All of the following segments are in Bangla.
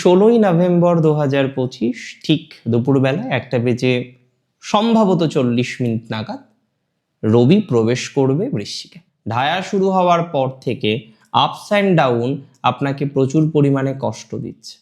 ষোলোই নভেম্বর দু হাজার পঁচিশ ঠিক দুপুরবেলা একটা বেজে সম্ভবত চল্লিশ মিনিট নাগাদ রবি প্রবেশ করবে বৃশ্চিকে। ঢায়া শুরু হওয়ার পর থেকে আপস অ্যান্ড ডাউন আপনাকে প্রচুর পরিমাণে কষ্ট দিচ্ছে।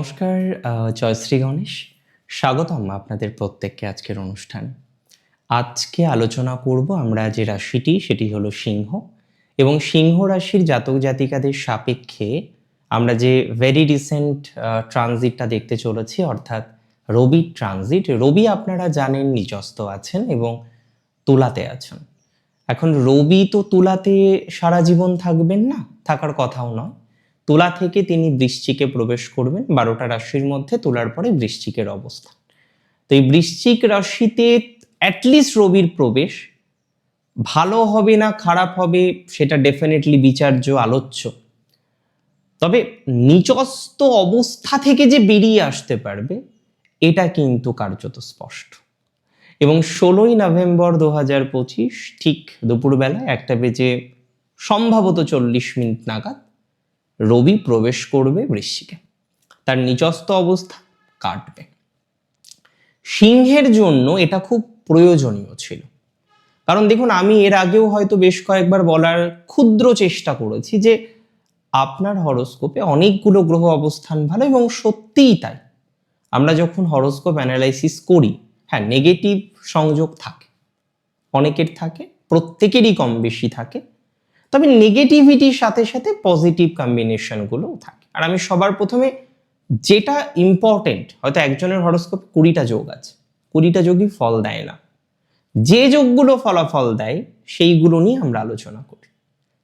নমস্কার জয়শ্রী গণেশ। স্বাগতম আপনাদের প্রত্যেককে আজকের অনুষ্ঠান। আজকে আলোচনা করব আমরা যে রাশিটি, সেটি হলো সিংহ। এবং সিংহ রাশির জাতক জাতিকাদের সাপেক্ষে আমরা যে ভেরি রিসেন্ট ট্রানজিটটা দেখতে চলেছি, অর্থাৎ রবি ট্রানজিট রবি আপনারা জানেন নিজস্ত আছেন এবং তুলাতে আছেন। এখন রবি তো তুলাতে সারা জীবন থাকবেন না, থাকার কথাও নয়। তুলা থেকে তিনি বৃশ্চিকে প্রবেশ করবেন, বারোটা রাশির মধ্যে তুলার পরে বৃশ্চিকের অবস্থান। তো এই বৃশ্চিক রাশিতে অ্যাটলিস্ট রবির প্রবেশ, ভালো হবে না খারাপ হবে সেটা ডেফিনেটলি বিচার্য আলোচ্য। তবে নিচস্ত অবস্থা থেকে যে বেরিয়ে আসতে পারবে, এটা কিন্তু কার্যত স্পষ্ট। এবং ষোলোই নভেম্বর দু হাজার পঁচিশ ঠিক দুপুরবেলা একটা বেজে সম্ভবত চল্লিশ মিনিট নাগাদ রবি প্রবেশ করবে বৃশ্চিকে। তার নিচস্থ অবস্থা কাটবে। সিংহের জন্য এটা খুব প্রয়োজনীয় ছিল। কারণ দেখুন, আমি এর আগেও হয়তো বেশ কয়েকবার বলার ক্ষুদ্র চেষ্টা করেছি যে আপনার হরোস্কোপে অনেকগুলো গ্রহ অবস্থান ভালো এবং সত্যিই তাই। আমরা যখন হরোস্কোপ অ্যানালাইসিস করি হ্যাঁ নেগেটিভ সংযোগ থাকে। অনেকের থাকে, প্রত্যেকেরই কম বেশি থাকে। তবে নেগেটিভিটির সাথে সাথে পজিটিভ কম্বিনেশনগুলোও থাকে। আর আমি সবার প্রথমে যেটা ইম্পর্টেন্ট হয়তো একজনের হরস্কোপ কুড়িটা যোগ আছে, কুড়িটা যোগই ফল দেয় না। যে যোগগুলো ফলাফল দেয়, সেইগুলো নিয়ে আমরা আলোচনা করি।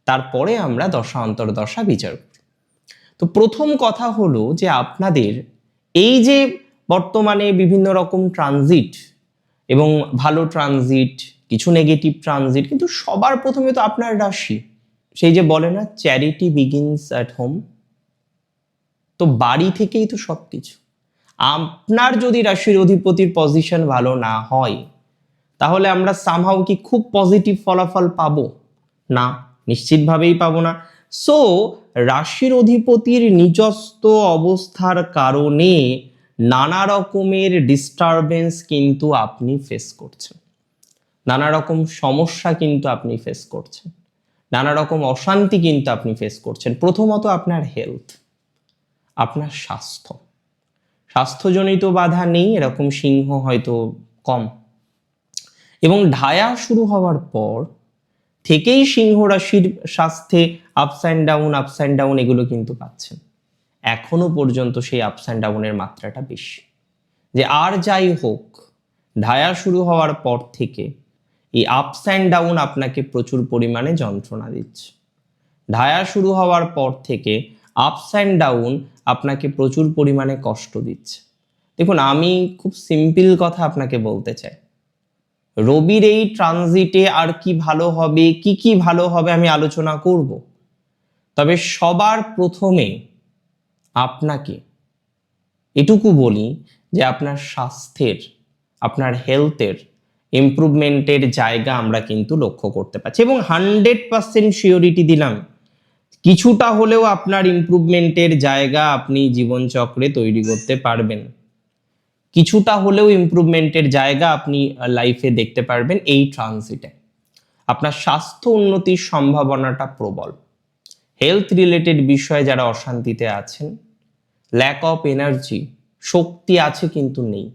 তারপরে আমরা দশা অন্তর দশা বিচার করি। তো প্রথম কথা হলো যে আপনাদের এই যে বর্তমানে বিভিন্ন রকম ট্রানজিট এবং ভালো ট্রানজিট কিছু নেগেটিভ ট্রানজিট কিন্তু সবার প্রথমে তো আপনার রাশি। সেই যে বলে না চ্যারিটি বিগিনস অ্যাট হোম তো বাড়ি থেকেই তো সব কিছু আপনার যদি রাশির অধিপতির পজিশন ভালো না হয়, তাহলে আমরা সামহাও কি খুব পজিটিভ ফলাফল পাবো? না, নিশ্চিতভাবেই পাবো না। সো রাশির অধিপতির নিজস্ব অবস্থার কারণে নানা রকমের ডিস্টারবেন্স কিন্তু আপনি ফেস করছেন। নানা রকম সমস্যা কিন্তু আপনি ফেস করছেন। নানা রকম অশান্তি কিন্তু আপনি ফেস করছেন। প্রথমত আপনার হেলথ আপনার স্বাস্থ্য। স্বাস্থ্যজনিত বাধা নেই, এরকম সিংহ হয়তো কম। এবং ঢায়া শুরু হওয়ার পর থেকেই সিংহ রাশির স্বাস্থ্যে ups and down ups and down এগুলো কিন্তু পাচ্ছেন। এখনও পর্যন্ত সেই আপস অ্যান্ড ডাউনের মাত্রাটা বেশি। যে আর যাই হোক, ঢায়া শুরু হওয়ার পর থেকে এই আপস অ্যান্ড ডাউন আপনাকে প্রচুর পরিমাণে যন্ত্রণা দিচ্ছে। ঢায়া শুরু হওয়ার পর থেকে আপস অ্যান্ড ডাউন আপনাকে প্রচুর পরিমাণে কষ্ট দিচ্ছে। দেখুন, আমি খুব সিম্পল কথা আপনাকে বলতে চাই। রবির এই ট্রানজিটে আর কি ভালো হবে, কি কি ভালো হবে আমি আলোচনা করব। তবে সবার প্রথমে আপনাকে এটুকু বলি যে আপনার স্বাস্থ্যের, আপনার হেলথের ইমপ্রুভমেন্টের জায়গা আমরা কিন্তু লক্ষ্য করতে পারছি এবং হান্ড্রেড পার্সেন্ট শিওরিটি দিলাম। কিছুটা হলেও আপনার ইমপ্রুভমেন্টের জায়গা আপনি জীবনচক্রে তৈরি করতে পারবেন। কিছুটা হলেও ইমপ্রুভমেন্টের জায়গা আপনি লাইফে দেখতে পারবেন এই ট্রানজিটে আপনার স্বাস্থ্য উন্নতির সম্ভাবনাটা প্রবল। হেলথ রিলেটেড বিষয়ে যারা অশান্তিতে আছেন ল্যাক অফ এনার্জি শক্তি আছে কিন্তু নেই।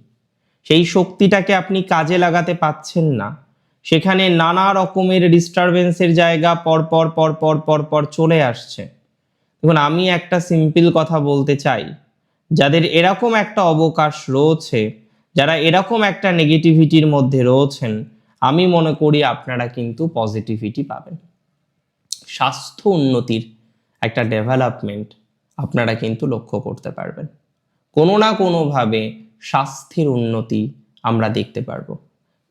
সেই শক্তিটাকে আপনি কাজে লাগাতে পাচ্ছেন না। সেখানে নানা রকমের ডিস্টারবেন্সের জায়গা পর পর পর পর পর পর চলে আসছে। দেখুন, আমি একটা সিম্পল কথা বলতে চাই। যাদের এরকম একটা অবকাশ রয়েছে, যারা এরকম একটা নেগেটিভিটির মধ্যে রয়েছেন, আমি মনে করি আপনারা কিন্তু পজিটিভিটি পাবেন। স্বাস্থ্য উন্নতির একটা ডেভেলপমেন্ট আপনারা কিন্তু লক্ষ্য করতে পারবেন। কোনো না কোনোভাবে স্বাস্থ্যের উন্নতি আমরা দেখতে পারব।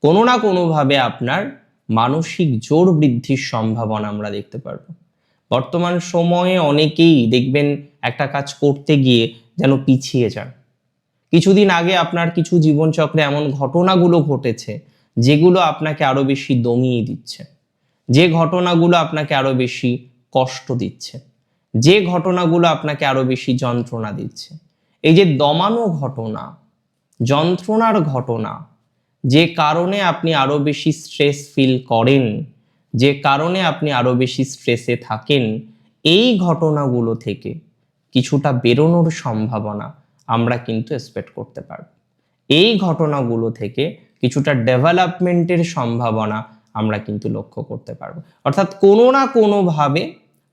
কোনো না কোনোভাবে আপনার মানসিক জোর বৃদ্ধির সম্ভাবনা আমরা দেখতে পারব। বর্তমান সময়ে অনেকেই দেখবেন একটা কাজ করতে গিয়ে যেন পিছিয়ে যান। কিছুদিন আগে আপনার কিছু জীবনচক্রে এমন ঘটনাগুলো ঘটেছে, যেগুলো আপনাকে আরও বেশি দমিয়ে দিচ্ছে। যে ঘটনাগুলো আপনাকে আরও বেশি কষ্ট দিচ্ছে। যে ঘটনাগুলো আপনাকে আরও বেশি যন্ত্রণা দিচ্ছে। এই যে দমানো ঘটনা যন্ত্রণার ঘটনা। যে কারণে আপনি আরও বেশি স্ট্রেস ফিল করেন, যে কারণে আপনি আরও বেশি স্ট্রেসে থাকেন, এই ঘটনাগুলো থেকে কিছুটা বেরোনোর সম্ভাবনা আমরা কিন্তু এক্সপেক্ট করতে পারব। এই ঘটনাগুলো থেকে কিছুটা ডেভেলপমেন্টের সম্ভাবনা আমরা কিন্তু লক্ষ্য করতে পারব। অর্থাৎ কোনো না কোনোভাবে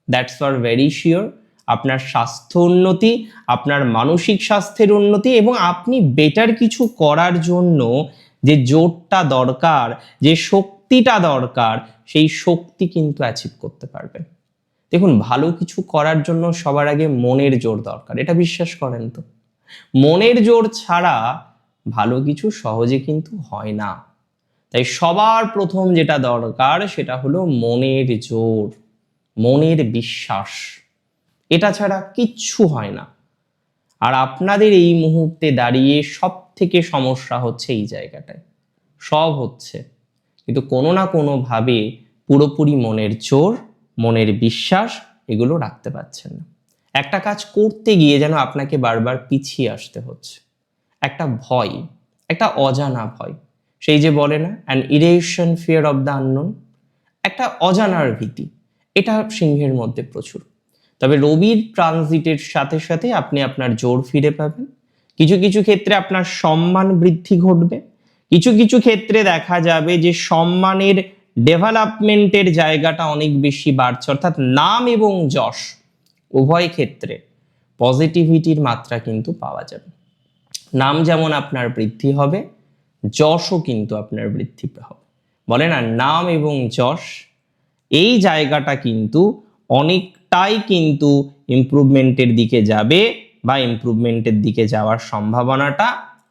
দ্যাটস ফর ভেরি শিওর আপনার স্বাস্থ্য উন্নতি, আপনার মানসিক স্বাস্থ্যের উন্নতি এবং আপনি বেটার কিছু করার জন্য যে জোরটা দরকার, যে শক্তিটা দরকার, সেই শক্তি কিন্তু অ্যাচিভ করতে পারবেন। দেখুন, ভালো কিছু করার জন্য সবার আগে মনের জোর দরকার, এটা বিশ্বাস করেন তো। মনের জোর ছাড়া ভালো কিছু সহজে কিন্তু হয় না। তাই সবার প্রথম যেটা দরকার সেটা হলো মনের জোর, মনের বিশ্বাস। এটা ছাড়া কিচ্ছু হয় না। আর আপনাদের এই মুহূর্তে দাঁড়িয়ে সব থেকে সমস্যা হচ্ছে এই জায়গাটায়। সব হচ্ছে। কিন্তু কোনো না কোনোভাবে পুরোপুরি মনের জোর, মনের বিশ্বাস এগুলো রাখতে পারছেন না। একটা কাজ করতে গিয়ে যেন আপনাকে বারবার পিছিয়ে আসতে হচ্ছে। একটা ভয়, একটা অজানা ভয়। সেই যে বলে না an irrational fear of the unknown একটা অজানার ভীতি। এটা সিংহের মধ্যে প্রচুর। তবে রবির ট্রানজিটের সাথে সাথে আপনি আপনার জোর ফিরে পাবেন। কিছু কিছু ক্ষেত্রে আপনার সম্মান বৃদ্ধি ঘটবে। কিছু কিছু ক্ষেত্রে দেখা যাবে যে সম্মানের ডেভেলপমেন্টের জায়গাটা অনেক বেশি বাড়ছে, অর্থাৎ নাম এবং যশ উভয় ক্ষেত্রে পজিটিভিটির মাত্রা কিন্তু পাওয়া যাবে। নাম যেমন আপনার বৃদ্ধি হবে, যশও কিন্তু আপনার বৃদ্ধি হবে। বলে না, নাম এবং যশ এই জায়গাটা কিন্তু অনেকটাই কিন্তু ইমপ্রুভমেন্টের দিকে যাবে বা ইমপ্রুভমেন্টের দিকে যাওয়ার সম্ভাবনাটা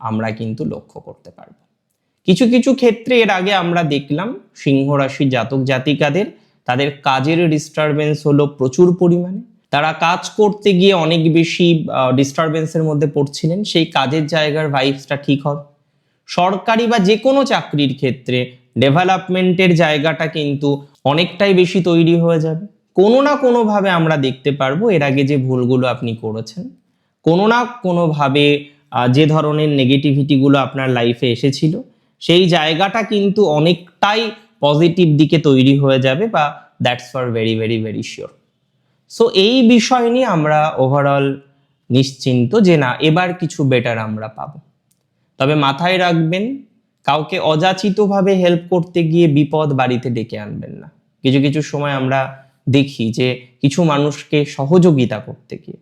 আমরা কিন্তু লক্ষ্য করতে পারব। কিছু কিছু ক্ষেত্রে এর আগে আমরা দেখলাম সিংহ রাশি জাতক জাতিকাদের, তাদের কাজের ডিস্টারবেন্স হলো প্রচুর পরিমাণে। তারা কাজ করতে গিয়ে অনেক বেশি ডিস্টারবেন্সের মধ্যে পড়ছিলেন, সেই কাজের জায়গার ভাইবসটা ঠিক হবে সরকারি বা যে কোনো চাকরির ক্ষেত্রে ডেভেলপমেন্টের জায়গাটা কিন্তু অনেকটাই বেশি তৈরি হয়ে যাবে। কোনো না কোনোভাবে আমরা দেখতে পারব এর আগে যে ভুলগুলো আপনি করেছেন। কোনো না কোনোভাবে যে ধরনের নেগেটিভিটিগুলো আপনার লাইফে এসেছিল, সেই জায়গাটা কিন্তু অনেকটাই পজিটিভ দিকে তৈরি হয়ে যাবে বা that's for very very very sure so এই বিষয় নিয়ে আমরা ওভারঅল নিশ্চিন্ত যে না, এবার কিছু বেটার আমরা পাবো। তবে মাথায় রাখবেন, কাউকে অযাচিতভাবে হেল্প করতে গিয়ে বিপদ বাড়িতে ডেকে আনবেন না। কিছু কিছু সময় আমরা দেখি যে কিছু মানুষকে সহযোগিতা করতে গিয়ে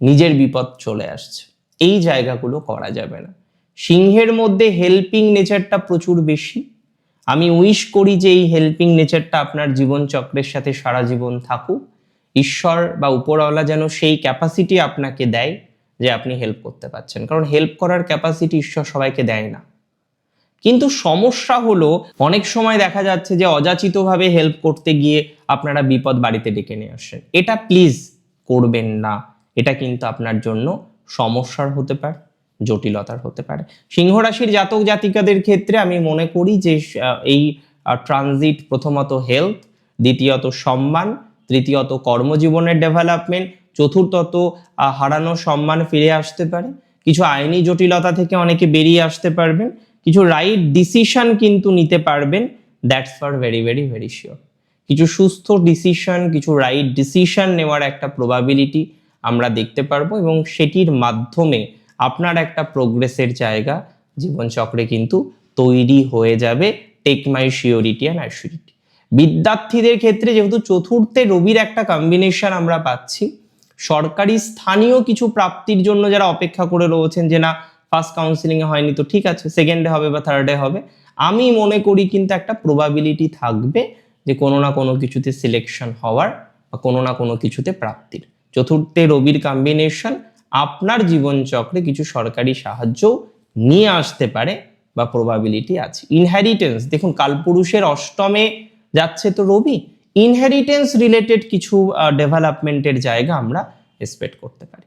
নিজের বিপদ চলে আসছে। এই জায়গাগুলো করা যাবে না। সিংহের মধ্যে হেল্পিং নেচারটা প্রচুর বেশি। আমি উইশ করি যে এই হেল্পিং নেচারটা আপনার জীবন চক্রের সাথে সারা জীবন থাকুক। ঈশ্বর বা উপরওয়ালা যেন সেই ক্যাপাসিটি আপনাকে দেয় যে আপনি হেল্প করতে পারছেন। কারণ হেল্প করার ক্যাপাসিটি ঈশ্বর সবাইকে দেয় না। কিন্তু সমস্যা হলো, অনেক সময় দেখা যাচ্ছে যে অযাচিতভাবে হেল্প করতে গিয়ে আপনারা বিপদ বাড়িতে ডেকে নিয়ে আসেন। এটা প্লিজ করবেন না। এটা কিন্তু আপনার জন্য সমস্যার হতে পারে, জটিলতার হতে পারে। সিংহ রাশির জাতক জাতিকাদের ক্ষেত্রে আমি মনে করি যে এই ট্রানজিট প্রথমত হেলথ দ্বিতীয়ত সম্মান, তৃতীয়ত কর্মজীবনের ডেভেলপমেন্ট চতুর্থত হারানো সম্মান ফিরে আসতে পারে। কিছু আইনি জটিলতা থেকে অনেকে বেরিয়ে আসতে পারবেন। কিছু রাইট ডিসিশন কিন্তু নিতে পারবেন that's for very very very sure কিছু সুস্থ ডিসিশন কিছু রাইট ডিসিশন নেওয়ার একটা প্রবাবিলিটি আমরা দেখতে পারব এবং সেটির মাধ্যমে আপনার একটা প্রোগ্রেসের জায়গা জীবনচক্রে কিন্তু তৈরি হয়ে যাবে take my surety and assurity বিদ্যার্থীদের ক্ষেত্রে যেহেতু চতুর্থে রবির একটা কম্বিনেশন আমরা পাচ্ছি, সরকারি স্থানীয় কিছু প্রাপ্তির জন্য যারা অপেক্ষা করে রয়েছেন যে না ফার্স্ট কাউন্সিলিং এ হয়নি তো ঠিক আছে সেকেন্ডে হবে বা থার্ডে হবে। আমি মনে করি কিন্তু একটা প্রবাবিলিটি থাকবে যে কোনো না কোনো কিছুতে সিলেকশন হওয়ার বা কোনো না কোনো কিছুতে প্রাপ্তির। চতুর্থে রবির কম্বিনেশন আপনার জীবনচক্রে কিছু সরকারি সাহায্য নিয়ে আসতে পারে বা প্রবাবিলিটি আছে। ইনহেরিটেন্স দেখুন কালপুরুষের অষ্টমে যাচ্ছে তো রবি। ইনহেরিটেন্স রিলেটেড কিছু ডেভেলপমেন্টের জায়গা আমরা এক্সপেক্ট করতে পারি।